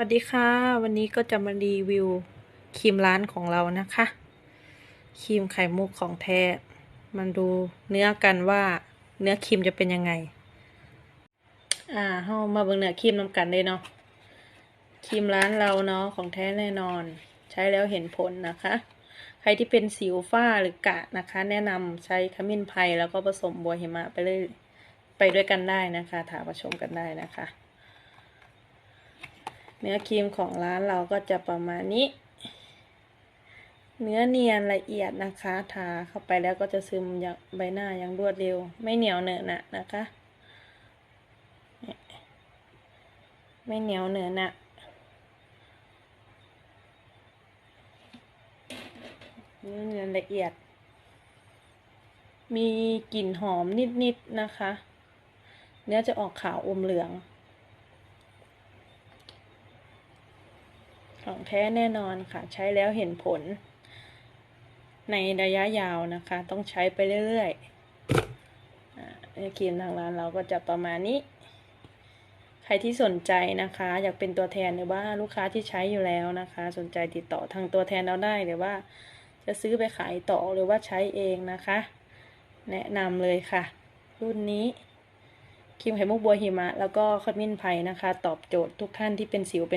วัสดีค่ะ วันนี้ก็จะมารีวิวครีมร้านของเรานะคะครีมไข่มุกของแท้มันดูเนื้อกันว่าเนื้อครีมจะเป็นยังไง อ่าเฮามาเบิ่งเนื้อครีมนำกันเลยเนาะครีมร้านเราเนาะของแท้แน่นอน ใช้แล้วเห็นผลนะคะ ใครที่เป็นสิวฝ้าหรือกระนะคะ แนะนำใช้ขมิ้นไพรแล้วก็ผสมบัวหิมะไปเลยไปด้วยกันได้นะคะถาผสมกันได้นะคะ เนื้อครีมของร้านเราก็จะประมาณนี้ เนื้อเนียนละเอียดนะคะ ทาเข้าไปแล้วก็จะซึมอย่างใบหน้าอย่างรวดเร็ว ไม่เหนียวเหนอะหนะนะคะ ไม่เหนียวเหนอะหนะเนื้อเนียนละเอียด มีกลิ่นหอมนิดๆนะคะ เนื้อจะออกขาวอมเหลือง ของแท้แน่นอนค่ะ ใช้แล้วเห็นผล ในระยะยาวนะคะ ต้องใช้ไปเรื่อยๆครีมทางร้านเราก็จะประมาณนี้ ใครที่สนใจนะคะ อยากเป็นตัวแทนหรือว่าลูกค้าที่ใช้อยู่แล้วนะคะ สนใจติดต่อทางตัวแทนเราได้หรือว่า จะซื้อไปขายต่อหรือว่าใช้เองนะคะ แนะนำเลยค่ะ รุ่นนี้ครีมไข่มุกบัวหิมะ แล้วก็ขมิ้นไผ่นะคะ ตอบโจทย์ทุกท่านที่เป็นสิวเป็น